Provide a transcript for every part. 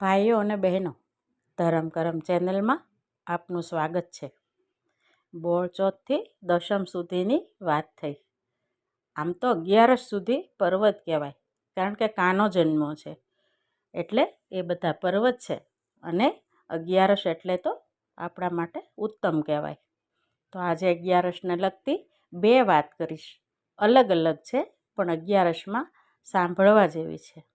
ભાઈઓ અને બહેનો, ધરમ કરમ ચેનલમાં આપનું સ્વાગત છે. બોળચોથથી દશમ સુધીની વાત થઈ. આમ તો અગિયારસ સુધી પર્વત કહેવાય, કારણ કે કાનો જન્મો છે. એટલે એ બધા પર્વત છે અને અગિયારસ એટલે તો આપણા માટે ઉત્તમ કહેવાય. તો આજે અગિયારસને લગતી બે વાત કરીશ. અલગ અલગ છે, પણ અગિયારસમાં સાંભળવા જેવી છે.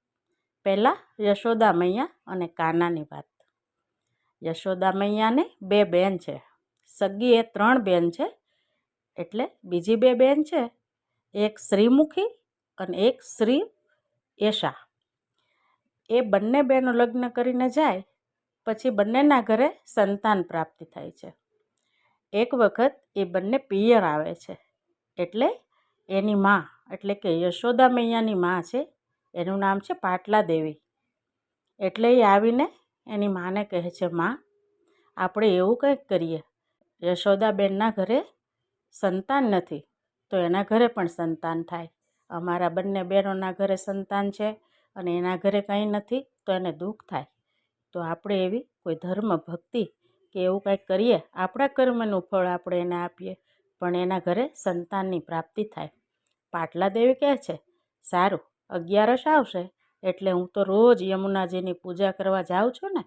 પહેલાં યશોદા મૈયા અને કાનાની વાત. યશોદા મૈયાને બે બેન છે. સગી એ ત્રણ બેન છે. એટલે બીજી બે બેન છે. એક શ્રીમુખી અને એક શ્રી એશા. એ બંને બહેનો લગ્ન કરીને જાય, પછી બંનેના ઘરે સંતાન પ્રાપ્તિ થાય છે. એક વખત એ બંને પિયર આવે છે. એટલે એની મા, એટલે કે યશોદા મૈયાની મા છે એનું નામ છે પાટલા દેવી. એટલે એ આવીને એની માને કહે છે, માં, આપણે એવું કંઈક કરીએ. યશોદાબેનના ઘરે સંતાન નથી, તો એના ઘરે પણ સંતાન થાય. અમારા બંને બહેનોના ઘરે સંતાન છે અને એના ઘરે કંઈ નથી, તો એને દુઃખ થાય. તો આપણે એવી કોઈ ધર્મ ભક્તિ કે એવું કંઈક કરીએ, આપણા કર્મનું ફળ આપણે એને આપીએ, પણ એના ઘરે સંતાનની પ્રાપ્તિ થાય. પાટલા દેવી કહે છે, સારું અગિયારસ આવશે, એટલે હું તો રોજ યમુનાજીની પૂજા કરવા જાઉં છું ને,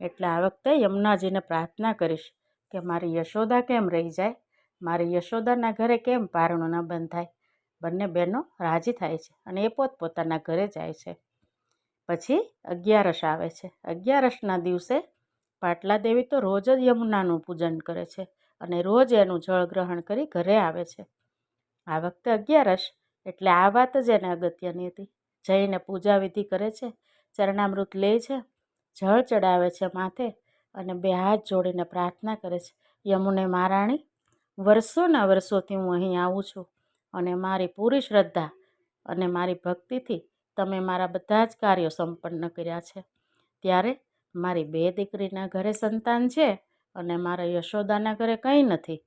એટલે આ વખતે યમુનાજીને પ્રાર્થના કરીશ કે મારી યશોદા કેમ રહી જાય, મારી યશોદાના ઘરે કેમ પારણું ન બંધ થાય બંને બહેનો રાજી થાય છે અને એ પોતપોતાના ઘરે જાય છે. પછી અગિયારસ આવે છે. અગિયારસના દિવસે પાટલા દેવી તો રોજ જ યમુનાનું પૂજન કરે છે અને રોજ એનું જળ ગ્રહણ કરી ઘરે આવે છે. આ વખતે અગિયારસ એટલે આ વાત જ એને અગત્યની હતી. જઈને પૂજા વિધિ કરે છે, ચરણામૃત લે છે, જળ ચડાવે છે માથે અને બે હાથ જોડીને પ્રાર્થના કરે છે, યમુને મહારાણી, વર્ષોના વર્ષોથી હું અહીં આવું છું અને મારી પૂરી શ્રદ્ધા અને મારી ભક્તિથી તમે મારા બધા જ કાર્યો સંપન્ન કર્યા છે. ત્યારે મારી બે દીકરીના ઘરે સંતાન છે અને મારા યશોદાના ઘરે કંઈ નથી.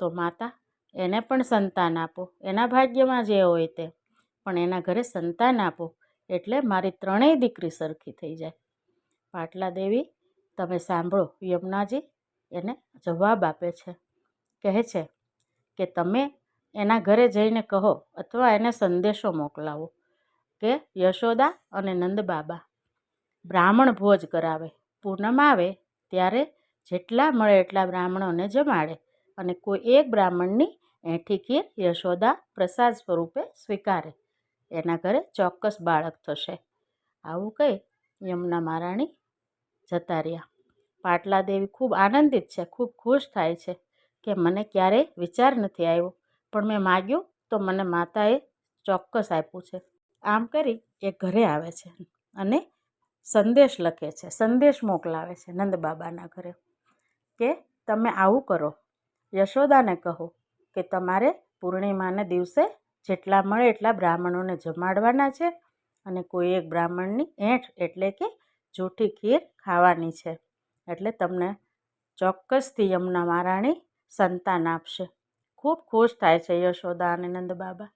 તો માતા એને પણ સંતાન આપો. એના ભાગ્યમાં જે હોય તે. પણ એના ઘરે સંતાન આપો એટલે મારી ત્રણેય દીકરી સરખી થઈ જાય. પાટલા દેવી, તમે સાંભળો, યમુનાજી એને જવાબ આપે છે. કહે છે કે તમે એના ઘરે જઈને કહો અથવા એને સંદેશો મોકલાવો કે યશોદા અને નંદબાબા બ્રાહ્મણ ભોજ કરાવે. પૂનમ આવે ત્યારે જેટલા મળે એટલા બ્રાહ્મણોને જમાડે અને કોઈ એક બ્રાહ્મણની એઠી ખીર યશોદા પ્રસાદ સ્વરૂપે સ્વીકારે. એના ઘરે ચોક્કસ બાળક થશે. આવું કહી યમુના મહારાણી જતા રહ્યા. પાટલા દેવી ખૂબ આનંદિત છે, ખૂબ ખુશ થાય છે કે મને ક્યારેય વિચાર નથી આવ્યો. પણ મેં માગ્યું તો મને માતાએ ચોક્કસ આપ્યું છે. આમ કરી એ ઘરે આવે છે અને સંદેશ લખે છે, સંદેશ મોકલાવે છે નંદબાબાના ઘરે કે તમે આવું કરો, યશોદાને કહો કે તમારે પૂર્ણિમાને દિવસે જેટલા મળે એટલા બ્રાહ્મણોને જમાડવાના છે અને કોઈ એક બ્રાહ્મણની એંઠ એટલે કે જૂઠી ખીર ખાવાની છે. એટલે તમને ચોક્કસથી યમુના મહારાણી સંતાન આપશે. ખૂબ ખુશ થાય છે યશોદા અને નંદ બાબા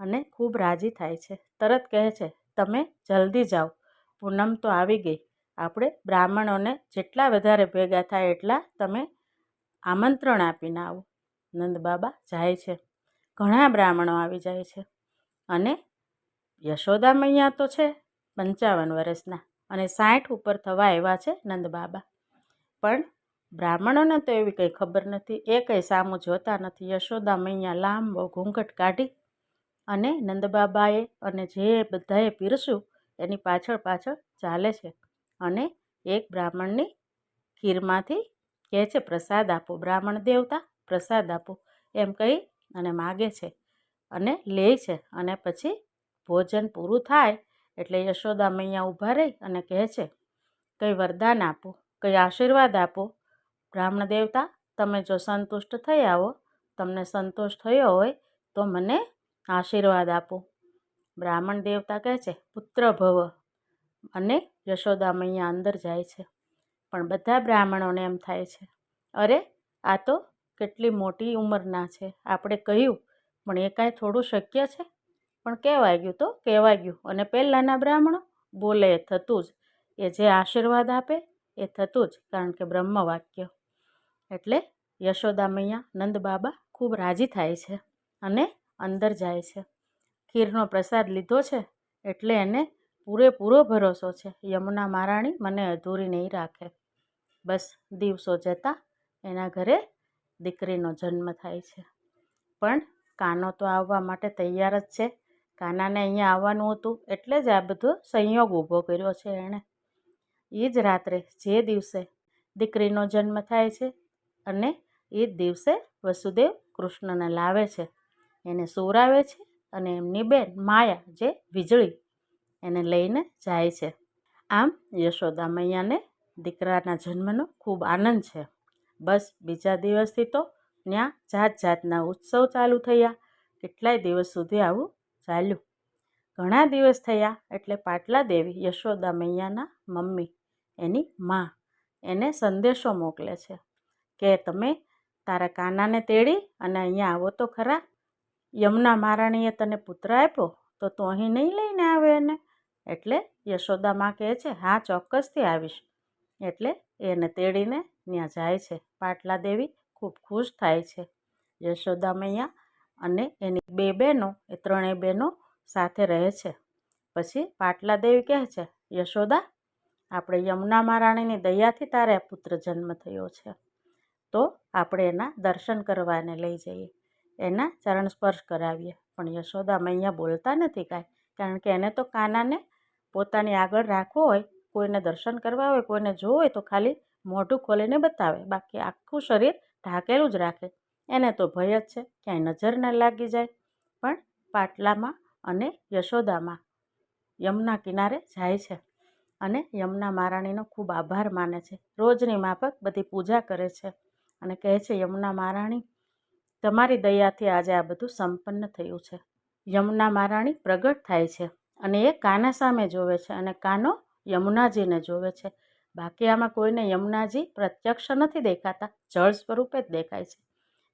અને ખૂબ રાજી થાય છે. તરત કહે છે, તમે જલ્દી જાઓ. પૂનમ તો આવી ગઈ. આપણે બ્રાહ્મણોને જેટલા વધારે ભેગા થાય એટલા તમે આમંત્રણ આપીને આવો. નંદ બાબા જાય છે. ઘણા બ્રાહ્મણો આવી જાય છે. અને યશોદા મૈયા તો છે પંચાવન વર્ષના અને સાઠ ઉપર થવા એવા છે નંદબાબા પણ બ્રાહ્મણોને તો એવી કંઈ ખબર નથી. એ કંઈ સામું જોતા નથી. યશોદા મૈયા લાંબો ઘૂંઘટ કાઢી અને નંદબાબાએ અને જે બધાએ પીરસ્યું એની પાછળ પાછળ ચાલે છે અને એક બ્રાહ્મણની ખીરમાંથી કહે છે, પ્રસાદ આપો બ્રાહ્મણ દેવતા. પ્રસાદ આપો, એમ કહી અને માગે છે અને લે છે. અને પછી ભોજન પૂરું થાય એટલે યશોદા મૈયા ઊભા રહી અને કહે છે, કંઈ વરદાન આપો, કંઈ આશીર્વાદ આપો. બ્રાહ્મણ દેવતા, તમે જો સંતુષ્ટ થઈ આવો તમને સંતોષ થયો હોય તો મને આશીર્વાદ આપો. બ્રાહ્મણ દેવતા કહે છે, પુત્ર ભવ. અને યશોદા મૈયા અંદર જાય છે. પણ બધા બ્રાહ્મણોને એમ થાય છે, અરે, આ તો કેટલી મોટી ઉંમરના છે. આપણે કહ્યું, પણ એ કાંઈ થોડું શક્ય છે? પણ કહેવાય ગયું તો કહેવાય ગયું. અને પહેલાંના બ્રાહ્મણો બોલે, એ થતું જ. એ જે આશીર્વાદ આપે, એ થતું જ, કારણ કે બ્રહ્મ વાક્ય એટલે યશોદા મૈયા, નંદ બાબા ખૂબ રાજી થાય છે અને અંદર જાય છે. ખીરનો પ્રસાદ લીધો છે એટલે એને પૂરેપૂરો ભરોસો છે. યમુના મહારાણી મને અધૂરી નહીં રાખે. બસ, દિવસો જતાં એના ઘરે દીકરીનો જન્મ થાય છે. પણ કાનો તો આવવા માટે તૈયાર જ છે. કાનાને અહીંયા આવવાનું હતું એટલે જ આ બધો સંયોગ ઊભો કર્યો છે એણે. એ જ રાત્રે, જે દિવસે દીકરીનો જન્મ થાય છે અને એ જ દિવસે વસુદેવ કૃષ્ણને લાવે છે. એને સુવરાવે છે અને એમની બેન માયા જે વીજળી એને લઈને જાય છે. આમ યશોદા મૈયાને દીકરાના જન્મનો ખૂબ આનંદ છે. બસ બીજા દિવસથી તો ત્યાં જાત જાતના ઉત્સવ ચાલુ થયા. કેટલાય દિવસ સુધી આવું ચાલ્યું. ઘણા દિવસ થયા એટલે પાટલા દેવી યશોદા મૈયાના મમ્મી, એની માં, એને સંદેશો મોકલે છે કે તમે તારા કાનાને તેડી અને અહીંયા આવો તો ખરા. યમુના મહારાણીએ તને પુત્ર આપ્યો તો તું અહીં નહીં લઈને આવે એને? એટલે યશોદા માં કહે છે, હા, ચોક્કસથી આવીશ. એટલે એને તેડીને ત્યાં જાય છે. પાટલા દેવી ખૂબ ખુશ થાય છે. યશોદા મૈયા અને એની બે બહેનો, એ ત્રણેય બહેનો સાથે રહે છે. પછી પાટલા દેવી કહે છે, યશોદા, આપણે યમુના મહારાણીની દયાથી તારે પુત્ર જન્મ થયો છે. તો આપણે એના દર્શન કરવાને લઈ જઈએ. એના ચરણ સ્પર્શ કરાવીએ. પણ યશોદા મૈયા બોલતા નથી કાંઈ, કારણ કે એને તો કાનાને પોતાની આગળ રાખવો હોય કોઈને દર્શન કરવા હોય, કોઈને જોવું હોય તો ખાલી મોઢું ખોલીને બતાવે. બાકી આખું શરીર ઢાંકેલું જ રાખે. એને તો ભય જ છે, ક્યાંય નજર ન લાગી જાય. પણ પાટલામાં અને યશોદામાં યમુના કિનારે જાય છે અને યમુના મહારાણીનો ખૂબ આભાર માને છે. રોજની માફક બધી પૂજા કરે છે અને કહે છે, યમુના મહારાણી, તમારી દયાથી આજે આ બધું સંપન્ન થયું છે. યમુના મહારાણી પ્રગટ થાય છે અને એ કાના સામે જોવે છે અને કાનો યમુનાજીને જોવે છે. બાકી આમાં કોઈને યમુનાજી પ્રત્યક્ષ નથી દેખાતા, જળ સ્વરૂપે જ દેખાય છે.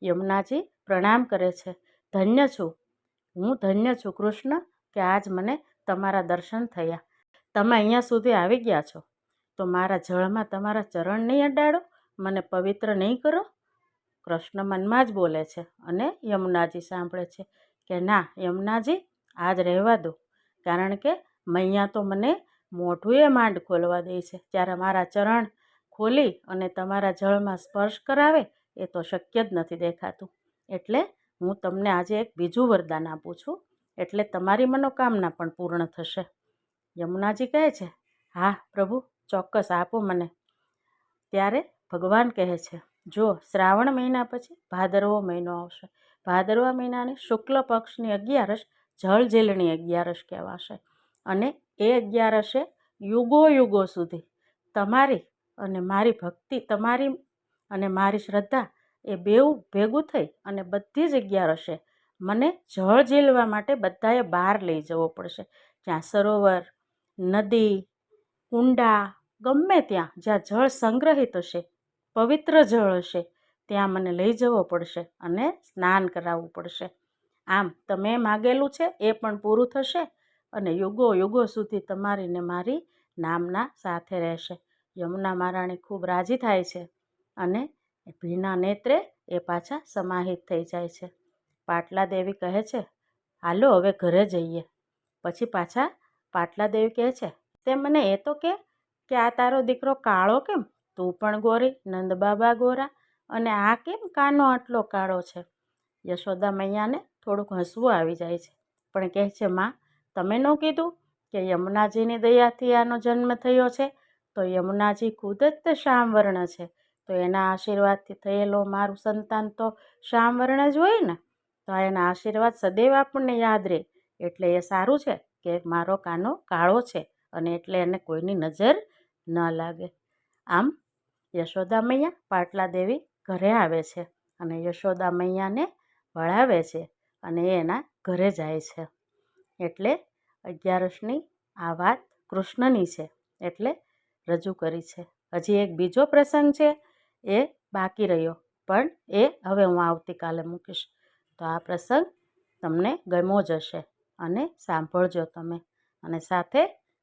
યમુનાજી પ્રણામ કરે છે, ધન્ય છું, હું ધન્ય છું કૃષ્ણ કે આજ મને તમારા દર્શન થયા. તમે અહીંયા સુધી આવી ગયા છો. તો મારા જળમાં તમારા ચરણ નહીં અડાડો, મને પવિત્ર નહીં કરો. કૃષ્ણ મનમાં જ બોલે છે અને યમુનાજી સાંભળે છે કે, ના યમુનાજી આજ રહેવા દો. કારણ કે મૈયા તો મને મોઢું એ માંડ ખોલવા દે છે. જ્યારે મારા ચરણ ખોલી અને તમારા જળમાં સ્પર્શ કરાવે, એ તો શક્ય જ નથી દેખાતું. એટલે હું તમને આજે એક બીજું વરદાન આપું છું. એટલે તમારી મનોકામના પણ પૂર્ણ થશે. યમુનાજી કહે છે, હા, પ્રભુ, ચોક્કસ આપો મને. ત્યારે ભગવાન કહે છે, જો શ્રાવણ મહિના પછી ભાદરવો મહિનો આવશે. ભાદરવા મહિનાની શુક્લ પક્ષની અગિયારસ જળ જેલણી અગિયારસ કહેવાશે. અને એ અગિયારસે યુગો યુગો સુધી તમારી અને મારી ભક્તિ, તમારી અને મારી શ્રદ્ધા એ બેઉ ભેગું થઈ અને બધી જ અગિયારસે મને જળ ઝીલવા માટે બધાએ બહાર લઈ જવો પડશે. જ્યાં સરોવર, નદી, કુંડા, ગમે ત્યાં જ્યાં જળ સંગ્રહિત હશે, પવિત્ર જળ હશે, ત્યાં મને લઈ જવો પડશે અને સ્નાન કરાવવું પડશે. આમ તમે માગેલું છે એ પણ પૂરું થશે. અને યુગો યુગો સુધી તમારી ને મારી નામના સાથે રહેશે. યમુના મહારાણી ખૂબ રાજી થાય છે અને ભીના નેત્રે એ પાછા સમાહિત થઈ જાય છે. પાટલા દેવી કહે છે, હાલો, હવે ઘરે જઈએ. પછી પાછા પાટલા દેવી કહે છે, તે મને એ તો કે કે આ તારો દીકરો કાળો કેમ? તું પણ ગોરી નંદબાબા ગોરા, અને આ કેમ કાનો આટલો કાળો છે? યશોદા મૈયાને થોડુંક હસવું આવી જાય છે, પણ કહે છે, માં તમે ન કીધું કે યમુનાજીની દયાથી આનો જન્મ થયો છે? તો યમુનાજી ખુદ જ શામવર્ણ છે. તો એના આશીર્વાદથી થયેલો મારું સંતાન તો શ્યામવર્ણ જ હોય ને? તો એના આશીર્વાદ સદૈવ આપણને યાદ રહે. એટલે એ સારું છે કે મારો કાનો કાળો છે અને એટલે એને કોઈની નજર ન લાગે. આમ યશોદા મૈયા પાટલા દેવી ઘરે આવે છે અને યશોદા મૈયાને વળાવે છે અને એના ઘરે જાય છે. એટલે અગિયારસની આ વાત કૃષ્ણની છે, એટલે રજૂ કરી છે. હજી એક બીજો પ્રસંગ છે, એ બાકી રહ્યો, પણ એ હવે હું આવતીકાલે મૂકીશ. તો આ પ્રસંગ તમને ગમ્યો જ હશે અને સાંભળજો તમે. અને સાથે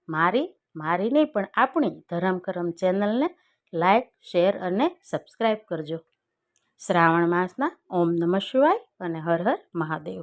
મારી મારી નહીં પણ આપણી ધરમ કરમ ચેનલને લાઈક, શેર અને સબસ્ક્રાઈબ કરજો. શ્રાવણ માસના ઓમ નમઃ શિવાય અને હર હર મહાદેવ.